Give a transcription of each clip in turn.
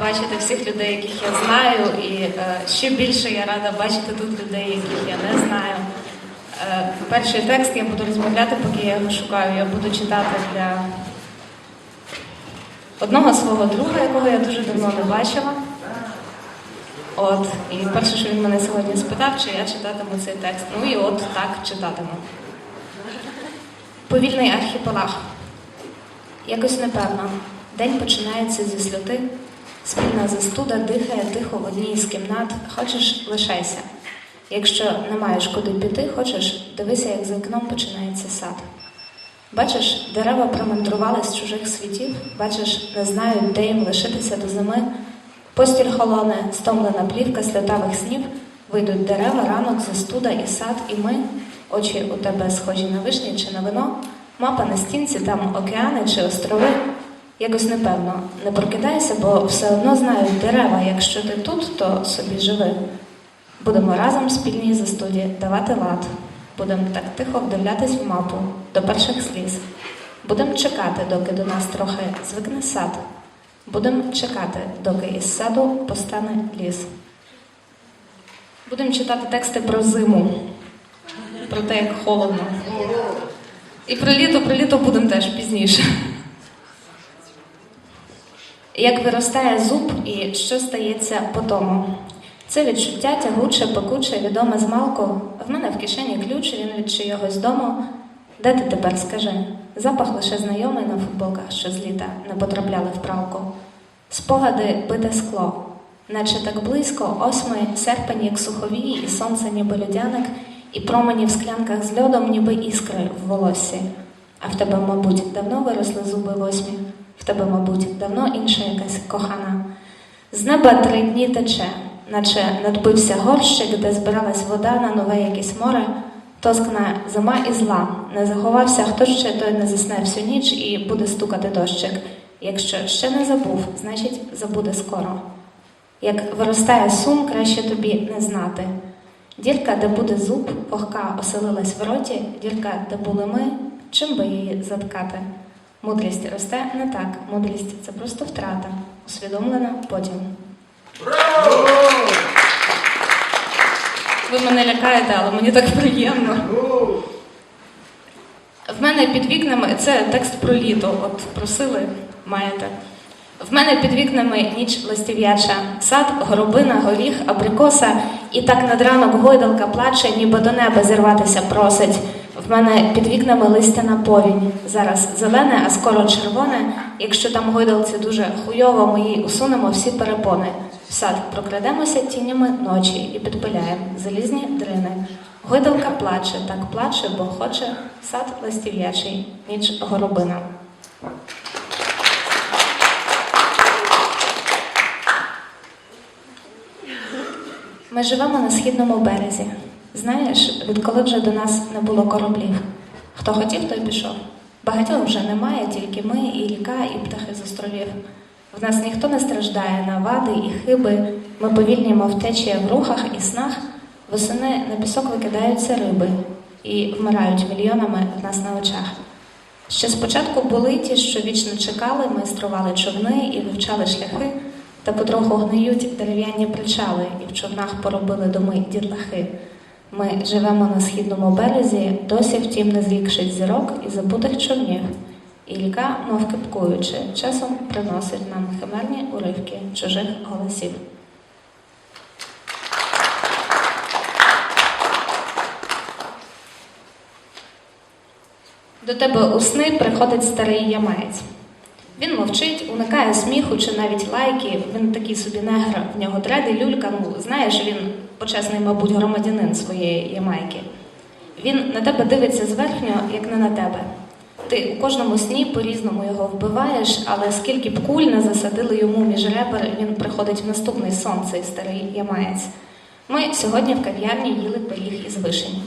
бачити всіх людей, яких я знаю, і е, ще більше я рада бачити тут людей, яких я не знаю. Е, перший текст я буду розмовляти, поки я його шукаю. Я буду читати для одного свого друга, якого я дуже давно не бачила. От, і перше, що він мене сьогодні спитав, чи я читатиму цей текст. Ну і от так читатиму. Повільний архіпелаг. Якось непевно. День починається зі сльоти. Спільна застуда дихає тихо в одній з кімнат. Хочеш, лишайся. Якщо не маєш куди піти, хочеш, дивися, як за вікном починається сад. Бачиш, дерева промандрували з чужих світів, бачиш, не знають, де їм лишитися до зими. Постіль холоне, стомлена плівка сльотавих снів, вийдуть дерева, ранок, застуда і сад, і ми, очі у тебе схожі на вишні чи на вино, мапа на стінці, там океани чи острови. Якось непевно, не прокидайся, бо все одно знають дерева. Якщо ти тут, то собі живи. Будемо разом спільній застуді давати лад. Будемо так тихо вдивлятись в мапу до перших сліз. Будемо чекати, доки до нас трохи звикне сад. Будемо чекати, доки із саду постане ліс. Будемо читати тексти про зиму, про те, як холодно. І про літо, про літо будемо теж пізніше. Як виростає зуб і що стається по тому. Це відчуття тягуче, пекуче, відоме змалку. В мене в кишені ключ, він від чийогось дому. Де ти тепер скажи? Запах лише знайомий на футболках, що з літа не потрапляли в пралку. Спогади бите скло, наче так близько, ось ми, серпень, як суховій, і сонце, ніби льодяник, і промені в склянках з льодом, ніби іскри в волоссі. А в тебе, мабуть, давно виросли зуби восьмі, в тебе, мабуть, давно інша якась кохана. З неба три дні тече, наче надбився горщик, де збиралась вода на нове якесь море. Тоскна зима і зла. Не заховався, хто ще той не засне всю ніч і буде стукати дощик. Якщо ще не забув, значить забуде скоро. Як виростає сум, краще тобі не знати. Дірка, де буде зуб, похка оселилась в роті, дірка, де були ми, чим би її заткати? Мудрість росте не так. Мудрість це просто втрата, усвідомлена потім. Ви мене лякаєте, але мені так приємно. В мене під вікнами це текст про літо. От просили, маєте. В мене під вікнами ніч листів'яча, сад, горобина, горіх, абрикоса, і так над ранок гойдалка плаче, ніби до неба зірватися просить. В мене під вікнами листяна повінь. Зараз зелене, а скоро червоне. Якщо там гойдалці дуже хуйово, ми їй усунемо всі перепони. В сад прокрадемося тінями ночі і підпиляємо залізні дрини. Гойдалка плаче, так плаче, бо хоче сад листів'ячий, ніч горобина. Ми живемо на східному березі. Знаєш, відколи вже до нас не було кораблів. Хто хотів, той пішов. Багатьох вже немає, тільки ми, і ріка, і птахи з островів. В нас ніхто не страждає на вади і хиби. Ми повільнімо втечі в рухах і снах. Восени на пісок викидаються риби і вмирають мільйонами в нас на очах. Ще спочатку були ті, що вічно чекали, майстрували човни і вивчали шляхи, та потроху гниють дерев'яні причали, і в човнах поробили доми дітлахи. Ми живемо на східному березі, досі втім не зрікшись зірок і забутих човнів. І ріка, мов кипкуючи, часом приносить нам химерні уривки чужих голосів. До тебе у сни приходить старий ямець. Він мовчить, уникає сміху чи навіть лайки. Він такий собі негр, в нього дреди, люлька. Ну, знаєш, він почесний, мабуть, громадянин своєї ямайки. Він на тебе дивиться зверхньо, як не на тебе. Ти у кожному сні по-різному його вбиваєш, але скільки б куль не засадили йому між ребер, він приходить в наступний сон, цей старий ямаєць. Ми сьогодні в кав'ярні їли пиріг із вишень.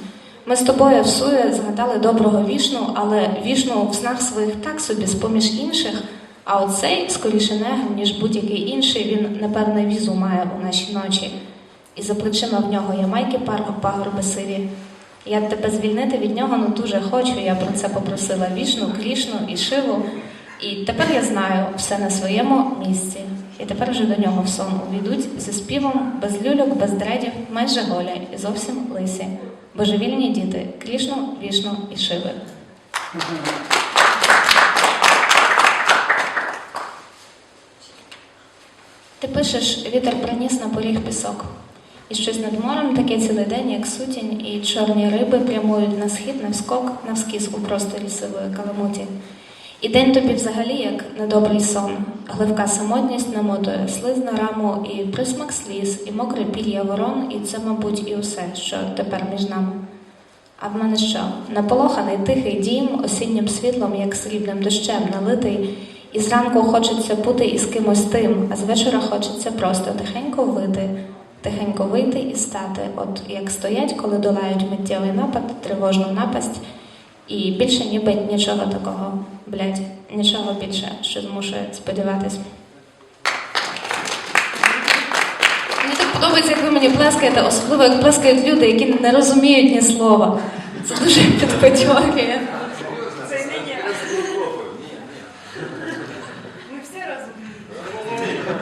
Ми з тобою в сує згадали доброго вішну, але вішну в снах своїх так собі з-поміж інших. А оцей скоріше негр, ніж будь-який інший, він, напевне, візу має у наші ночі. І за плечима в нього є майки пагорби сиві. Я тебе звільнити від нього ну дуже хочу. Я про це попросила вішну, крішну і шиву. І тепер я знаю все на своєму місці. І тепер вже до нього в сон увійдуть зі співом, без люльок, без дредів, майже голі і зовсім лисі. Божевільні діти Крішну, Вішну і Шиви. Пишеш, вітер приніс на поріг пісок. І щось над морем таке цілий день, як сутінь, і чорні риби прямують на схід, навскок, навскіз у просторі сивої каламуті. І день тобі взагалі як недобрий сон. Гливка самотність намотує слиз на раму, і присмак сліз, і мокре пір'я ворон, і це, мабуть, і усе, що тепер між нами. А в мене що? Наполоханий тихий дім, осіннім світлом, як срібним дощем налитий, і зранку хочеться бути із кимось тим, а з вечора хочеться просто тихенько вити, тихенько вийти і стати, от як стоять, коли долають миттєвий напад, тривожну напасть, і більше ніби нічого такого, блядь, нічого більше, що змушує сподіватись. Мені так подобається, як ви мені плескаєте, особливо як плескають люди, які не розуміють ні слова. Це дуже підпочорює. Це не я. Ми всі розуміємо.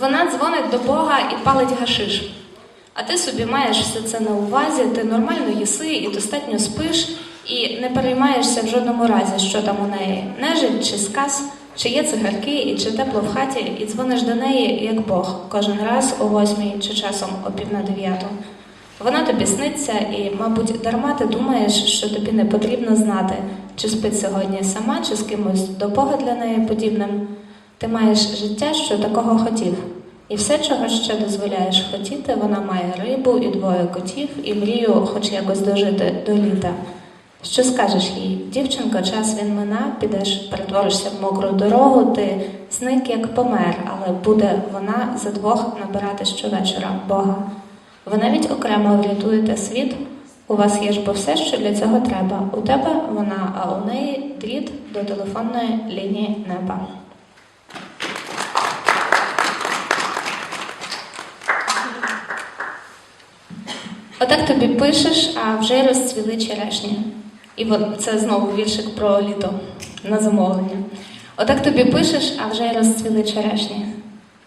Вона дзвонить до Бога і палить гашиш. А ти собі маєш все це на увазі, ти нормально їси і достатньо спиш, і не переймаєшся в жодному разі, що там у неї нежить чи сказ, чи є цигарки, і чи тепло в хаті, і дзвониш до неї як Бог кожен раз о восьмій чи часом о пів на дев'яту. Вона тобі сниться, і, мабуть, дарма ти думаєш, що тобі не потрібно знати, чи спить сьогодні сама, чи з кимось до Бога для неї подібним. Ти маєш життя, що такого хотів. І все, чого ще дозволяєш хотіти, вона має рибу і двоє котів, і мрію хоч якось дожити до літа. Що скажеш їй? Дівчинко, час він мина, підеш, перетворишся в мокру дорогу, ти зник як помер, але буде вона за двох набирати щовечора Бога. Ви навіть окремо врятуєте світ. У вас є ж бо все, що для цього треба. У тебе вона, а у неї дріт до телефонної лінії неба. Отак тобі пишеш, а вже розцвіли черешні. І це знову віршик про літо на замовлення. Отак тобі пишеш, а вже розцвіли черешні.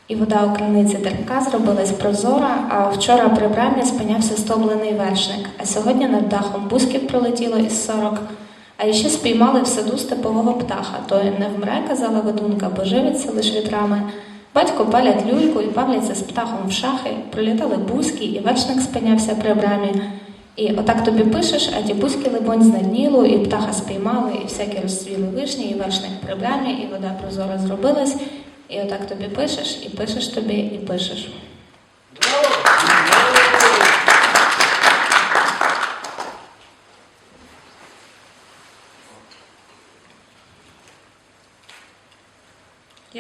І вода у криниці терпка зробилась прозора, а вчора при брамі спинявся стомлений вершник, а сьогодні над дахом бузків пролетіло із сорок. А іще спіймали в саду степового птаха. Той не вмре, казала ведунка, бо живиться лиш вітрами. Батько палять люльку і бавляться з птахом в шахи, прилітали бузьки, і вершник спинявся при брамі. І отак тобі пишеш, а ті бузьки, либонь, знадніло, і птаха спіймали, і всякі розцвіли вишні, і вершник при брамі, і вода прозора зробилась. І отак тобі пишеш, і пишеш тобі, і пишеш.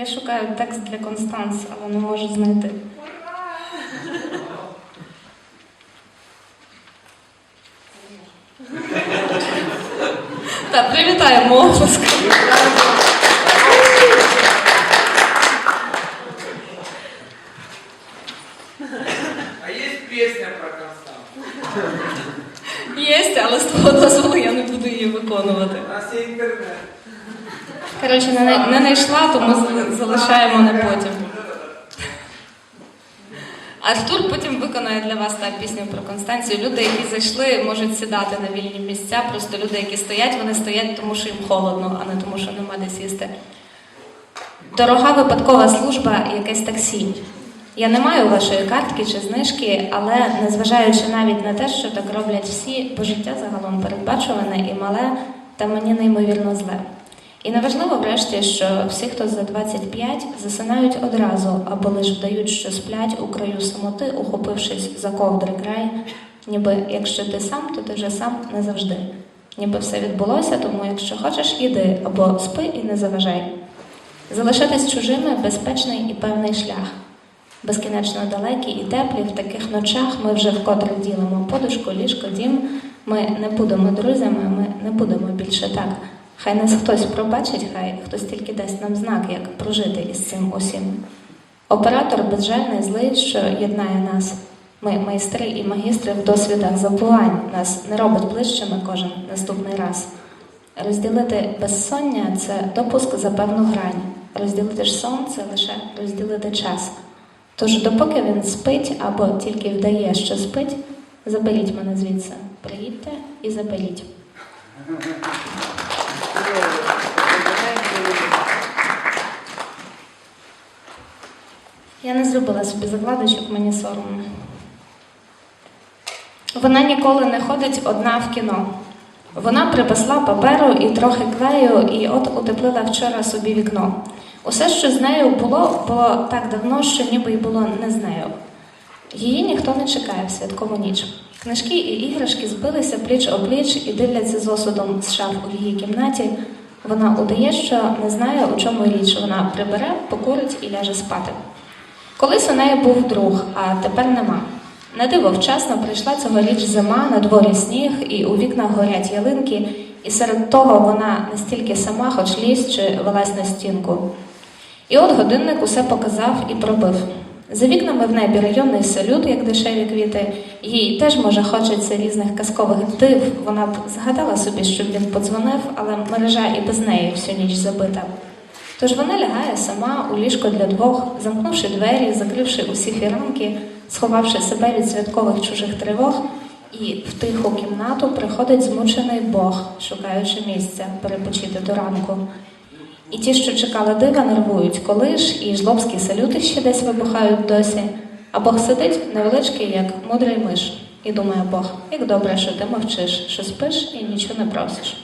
Я шукаю текст для Констанс, але не можу знайти. Так, привітаємо оплеском. А есть песня про Константу? Є, але з твого дозволу я не буду її виконувати. У нас є інтернет. Коротше, не, знайшла, тому залишаємо на потім. Артур потім виконає для вас так пісню про Констанцію. Люди, які зайшли, можуть сідати на вільні місця. Просто люди, які стоять, вони стоять, тому що їм холодно, а не тому, що нема де сісти. Дорога випадкова служба, якесь таксі. Я не маю вашої картки чи знижки, але незважаючи навіть на те, що так роблять всі, бо життя загалом передбачуване і мале, та мені неймовірно зле. І неважливо врешті, що всі, хто за 25, засинають одразу або лиш вдають, що сплять у краю самоти, ухопившись за ковдри край, ніби якщо ти сам, то ти вже сам не завжди. Ніби все відбулося, тому якщо хочеш, іди або спи і не заважай. Залишатись чужими безпечний і певний шлях. Безкінечно далекі і теплі в таких ночах ми вже вкотре ділимо подушку, ліжко, дім. Ми не будемо друзями, ми не будемо більше так. Хай нас хтось пробачить, хай хтось тільки дасть нам знак, як прожити із цим усім. Оператор безжальний злий, що єднає нас. Ми майстри і магістри в досвідах забувань. Нас не робить ближчими кожен наступний раз. Розділити безсоння це допуск за певну грань. Розділити ж сон це лише розділити час. Тож, допоки він спить або тільки вдає, що спить, заберіть мене звідси. Приїдьте і заберіть. Я не зробила собі закладочок, мені соромно. Вона ніколи не ходить одна в кіно. Вона припасла паперу і трохи клею, і от утеплила вчора собі вікно. Усе, що з нею було, було так давно, що ніби й було не з нею. Її ніхто не чекає в святкову ніч. Книжки і іграшки збилися пліч опліч і дивляться з осудом з шаф у її кімнаті. Вона удає, що не знає, у чому річ. Вона прибере, покурить і ляже спати. Колись у неї був друг, а тепер нема. На диво вчасно прийшла цьогоріч зима, на дворі сніг, і у вікнах горять ялинки, і серед того вона настільки сама, хоч лізь чи вилазь на стінку. І от годинник усе показав і пробив. За вікнами в небі районний салют, як дешеві квіти. Їй теж може хочеться різних казкових див. Вона б згадала собі, щоб він подзвонив, але мережа і без неї всю ніч забита. Тож вона лягає сама у ліжко для двох, замкнувши двері, закривши усі фіранки, сховавши себе від святкових чужих тривог, і в тиху кімнату приходить змучений Бог, шукаючи місця перепочити до ранку. І ті, що чекали дива, нервують, коли ж і жлобські салюти ще десь вибухають досі. А Бог сидить невеличкий, як мудрий миш, і думає Бог, як добре, що ти мовчиш, що спиш і нічого не просиш.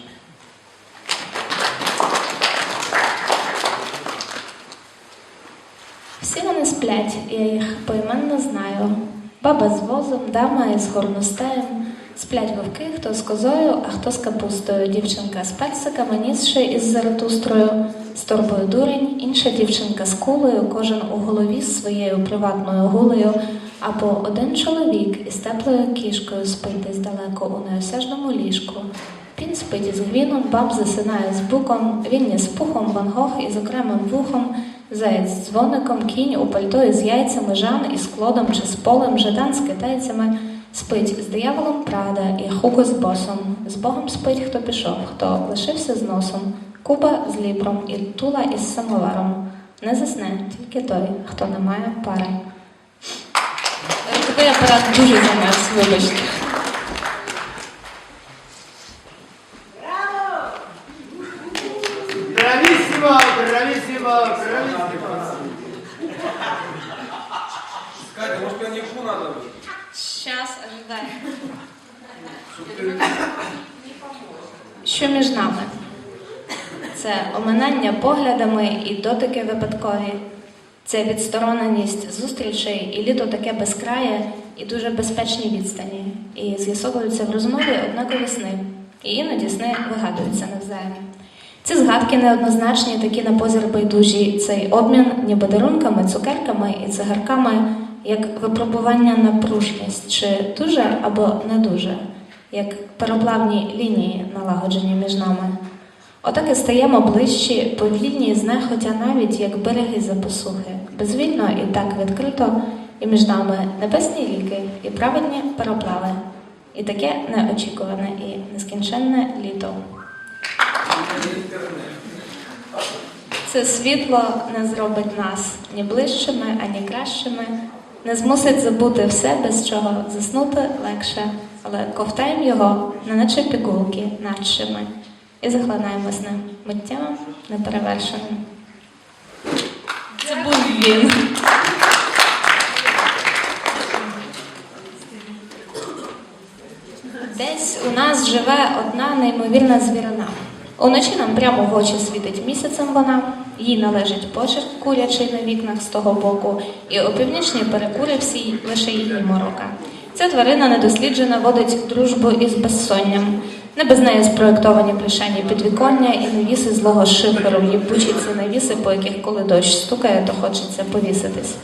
Всі вони сплять, я їх поіменно знаю. Баба з возом, дама із горностаєм. Сплять вовки, хто з козою, а хто з капустою. Дівчинка з персиками, нісши із заратустрою, з торбою дурень, інша дівчинка з кулею, кожен у голові з своєю приватною гулею, або один чоловік із теплою кішкою спить десь далеко у неосяжному ліжку. Він спить із гвіном, баб засинає з буком, він з пухом, Ван Гог із окремим вухом, заєць з дзвоником, кінь у пальто із яйцями, Жан із клодом чи з полем, жадан з китайцями, спить з дияволом Прада і хуко з босом. З Богом спить, хто пішов, хто лишився з носом, Куба з ліпром і тула із самоваром. Не засне тільки той, хто не має пари. Руховий апарат дуже замерз, вибачте. Що між нами? Це оминання поглядами і дотики випадкові. Це відстороненість зустрічей і літо таке безкрає і дуже безпечні відстані. І з'ясовуються в розмові однакові сни. І іноді сни вигадуються навзаєм. Ці згадки неоднозначні, такі на позір байдужі. Цей обмін ніби дарунками, цукерками і цигарками, як випробування на пружність, чи дуже або не дуже, як пароплавні лінії, налагоджені між нами. Отак і стаємо ближчі, повільні, знехотя навіть як береги за посухи, безвільно і так відкрито, і між нами небесні ріки і праведні пароплави, і таке неочікуване і нескінченне літо. Це світло не зробить нас ні ближчими, ані кращими, не змусить забути все, без чого заснути легше, але ковтаємо його, не наче пігулки, надшими, і захлинаємось ним миттєвим, неперевершеним. Це був він. Десь у нас живе одна неймовірна звірина. Уночі нам прямо в очі світить місяцем вона, їй належить почерк курячий на вікнах з того боку, і опівнічній перекури всій лише її морока. Ця тварина недосліджена водить дружбу із безсонням. Не без неї спроєктовані плішені підвіконня і навіси злого шиферу, їбучі ці навіси, по яких коли дощ стукає, то хочеться повіситись.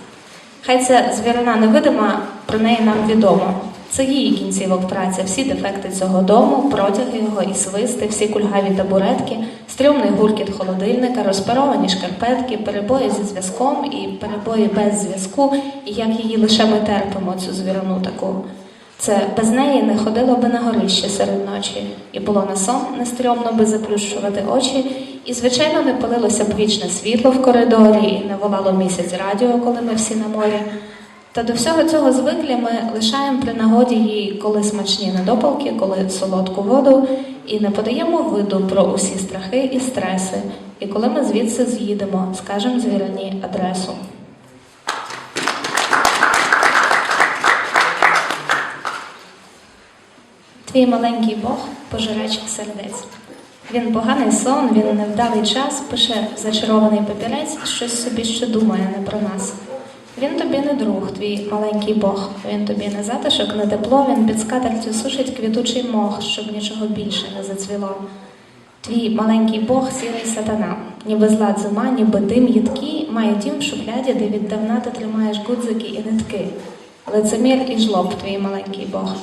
Хай ця звірина невидима, про неї нам відомо. Це її кінцівок праця, всі дефекти цього дому, протяги його і свисти, всі кульгаві табуретки, стрьомний гуркіт холодильника, розпаровані шкарпетки, перебої зі зв'язком і перебої без зв'язку, і як її лише ми терпимо цю звірину таку. Це без неї не ходило би на горище серед ночі, і було на сон не стрьомно би заплющувати очі, і, звичайно, не палилося б вічне світло в коридорі, і не волало місяць радіо, коли ми всі на морі. Та до всього цього звиклі ми лишаємо при нагоді їй коли смачні недопалки, коли солодку воду, і не подаємо виду про усі страхи і стреси. І коли ми звідси з'їдемо, скажемо звірині адресу. Твій маленький Бог пожирач сердець. Він поганий сон, він невдалий час, пише зачарований папірець, щось собі що думає не про нас. Він тобі не друг, твій маленький Бог. Він тобі не затишок, не тепло, він під скатертю сушить квітучий мох, щоб нічого більше не зацвіло. Твій маленький Бог сірий сатана, ніби зла зима, ніби дим їдкий, має дім в шухляді, де віддавна ти тримаєш гудзики і нитки. Лицемір і жлоб, твій маленький Бог.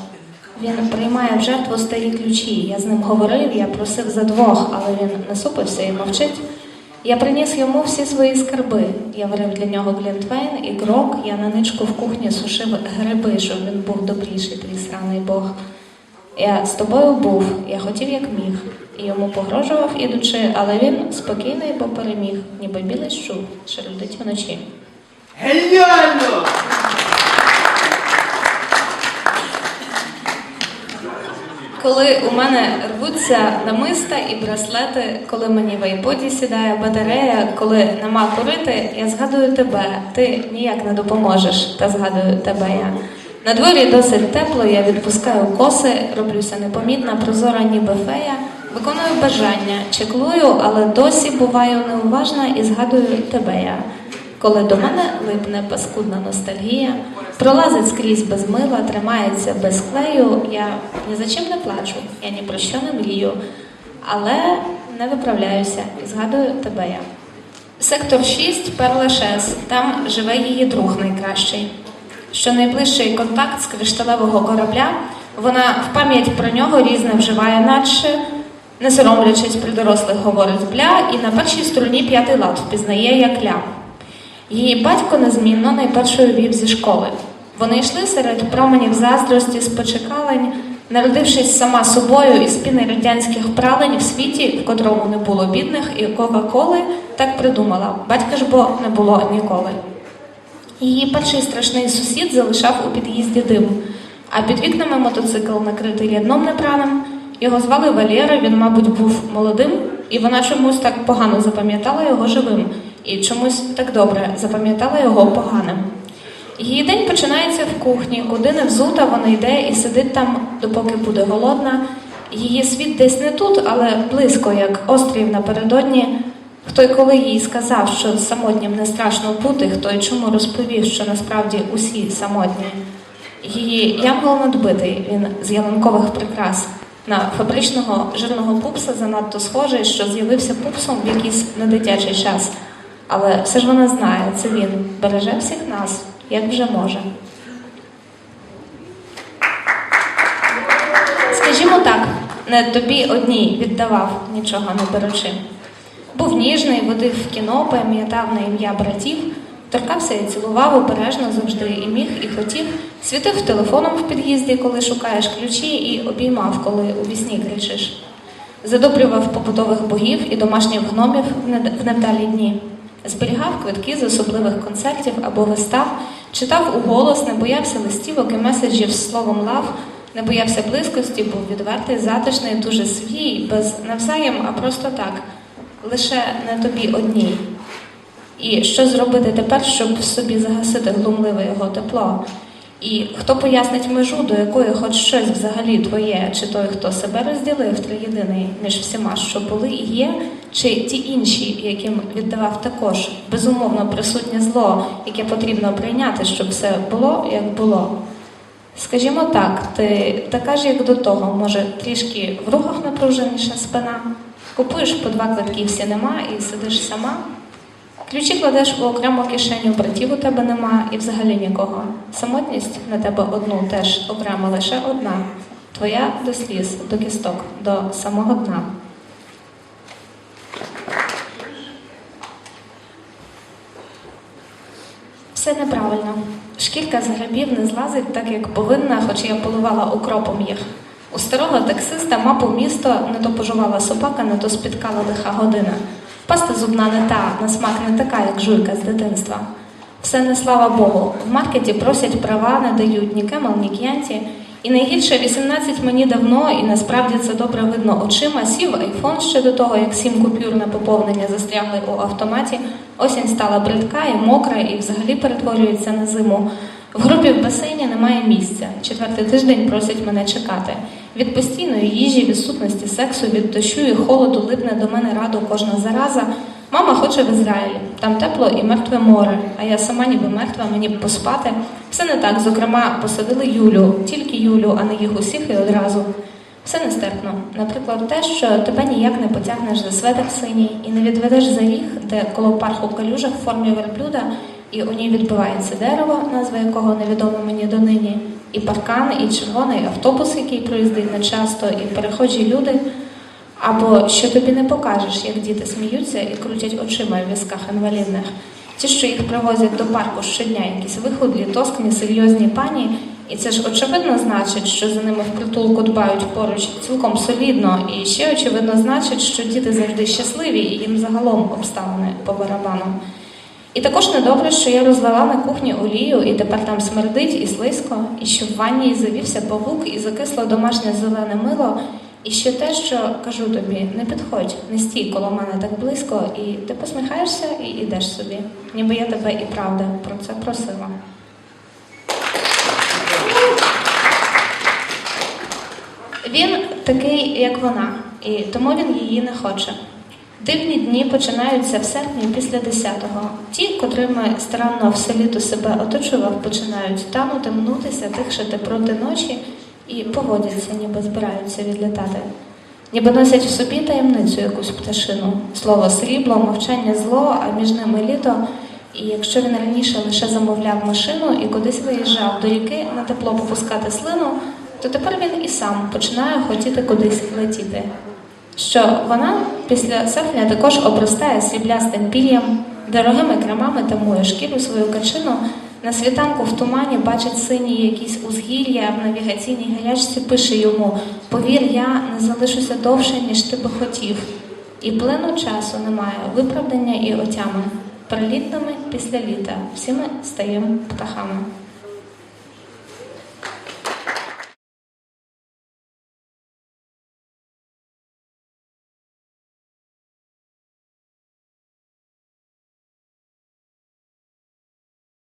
Він приймає в жертву старі ключі. Я з ним говорив, я просив за двох, але він насупився і мовчить. Я приніс йому всі свої скарби. Я варив для нього глінтвейн і грок. Я на ничку в кухні сушив гриби, щоб він був добріший, твій сраний Бог. Я з тобою був, я хотів як міг, і йому погрожував, ідучи, але він спокійний, бо переміг, ніби білий щур, що летить вночі. Гениально! Коли у мене рвуться намиста і браслети, коли мені в айподі сідає батарея, коли нема курити, я згадую тебе. Ти ніяк не допоможеш, та згадую тебе я. На дворі досить тепло, я відпускаю коси, роблюся непомітна, прозора, ніби фея, виконую бажання, чеклую, але досі буваю неуважна і згадую тебе я. Коли до мене липне паскудна ностальгія, пролазить скрізь без мила, тримається без клею, я ні за чим не плачу, я ні про що не мрію, але не виправляюся і згадую тебе я. Сектор 6 Перлешес, там живе її друг найкращий. Що найближчий контакт з кришталевого корабля, вона в пам'ять про нього різне вживає, наче не соромлячись при дорослих говорить бля, і на першій струні п'ятий лад впізнає як ля. Її батько незмінно найпершою вів зі школи. Вони йшли серед променів заздрості, спочекалень, народившись сама собою із піни радянських пралень в світі, в котрому не було бідних і Кока-Коли, так придумала. Батька ж бо не було ніколи. Її перший страшний сусід залишав у під'їзді дим, а під вікнами мотоцикл накритий рядном непраним. Його звали Валєра, він, мабуть, був молодим, і вона чомусь так погано запам'ятала його живим, і чомусь так добре запам'ятала його поганим. Її день починається в кухні, куди не взута, вона йде і сидить там, допоки буде голодна. Її світ десь не тут, але близько, як острів напередодні. Хто й коли їй сказав, що самотнім не страшно бути, хто й чому розповів, що насправді усі самотні. Її янгол надбитий, він з ялинкових прикрас. На фабричного жирного пупса занадто схожий, що з'явився пупсом в якийсь недитячий час. Але все ж вона знає, це він береже всіх нас, як вже може. Скажімо так, не тобі одній віддавав, нічого не беручи. Був ніжний, водив в кіно, пам'ятав на ім'я братів, торкався і цілував обережно завжди і міг, і хотів, світив телефоном в під'їзді, коли шукаєш ключі, і обіймав, коли у вісні кричиш. Задобрював побутових богів і домашніх гномів в невдалі дні. Зберігав квитки з особливих концертів або вистав, читав уголос, не боявся листівок і меседжів з словом лав, не боявся близькості, був відвертий, затишний, дуже свій, без навзаєм, а просто так, лише не тобі одній. І що зробити тепер, щоб в собі загасити глумливе його тепло? І хто пояснить межу, до якої хоч щось взагалі твоє, чи той, хто себе розділив триєдиний між всіма, що були і є, чи ті інші, яким віддавав також безумовно присутнє зло, яке потрібно прийняти, щоб все було, як було. Скажімо так, ти така ж, як до того, може, трішки в рухах напруженіша спина, купуєш по два квитки всі нема і сидиш сама. Ключі кладеш у окрему кишеню, братів у тебе нема і взагалі нікого. Самотність на тебе одну теж окрема лише одна. Твоя до сліз, до кісток, до самого дна. Все неправильно. Шкірка з грибів не злазить так, як повинна, хоч я поливала укропом їх. У старого таксиста мапу місто не то пожувала собака, не то спіткала лиха година. Паста зубна не та, на смак не така, як жуйка з дитинства. Все не слава Богу. В маркеті просять права, не дають ні кемел, ні к'янті. І найгірше 18 мені давно, і насправді це добре видно очима. Сів айфон ще до того, як сім купюр на поповнення застрягли у автоматі. Осінь стала бридка і мокра, і взагалі перетворюється на зиму. В групі в басейні немає місця. Четвертий тиждень просять мене чекати. Від постійної їжі, відсутності сексу, від дощу і холоду липне до мене раду кожна зараза. Мама хоче в Ізраїль, там тепло і мертве море, а я сама ніби мертва, мені б поспати. Все не так. Зокрема, посадили Юлю, тільки Юлю, а не їх усіх і одразу. Все нестерпно. Наприклад, те, що тебе ніяк не потягнеш за светр синій і не відведеш за ріг, де коло парку калюжа в формі верблюда, і у ній відбивається дерево, назва якого невідома мені донині, і паркан, і червоний автобус, який проїздить нечасто, і перехожі люди. Або що тобі не покажеш, як діти сміються і крутять очима в візках інвалідних. Ті, що їх привозять до парку щодня, якісь виходлі, тоскні, серйозні пані, і це ж очевидно значить, що за ними в притулку дбають поруч цілком солідно, і ще очевидно значить, що діти завжди щасливі і їм загалом обставини по барабану. І також недобре, що я розлила на кухні олію, і тепер там смердить і слизько, і що в ванні завівся павук і закисло домашнє зелене мило. І ще те, що кажу тобі, не підходь, не стій коло мене так близько, і ти посміхаєшся і йдеш собі. Ніби я тебе і правда про це просила. Він такий, як вона, і тому він її не хоче. Дивні дні починаються в серпні після 10-го. Ті, котрими старанно все літо себе оточував, починають танути, мнутися, тихшити проти ночі і поводяться, ніби збираються відлітати. Ніби носять в собі таємницю якусь пташину. Слово срібло, мовчання зло, а між ними літо. І якщо він раніше лише замовляв машину і кудись виїжджав до ріки на тепло попускати слину, то тепер він і сам починає хотіти кудись летіти. Що вона після серпня також обростає сріблястим пір'ям, дорогими кремами тамує шкіру свою качину, на світанку в тумані бачить сині якісь узгір'я, в навігаційній гарячці пише йому Повір, я не залишуся довше, ніж ти би хотів. І плину часу немає, виправдання і отями. Прилітними після літа всі ми стаємо птахами.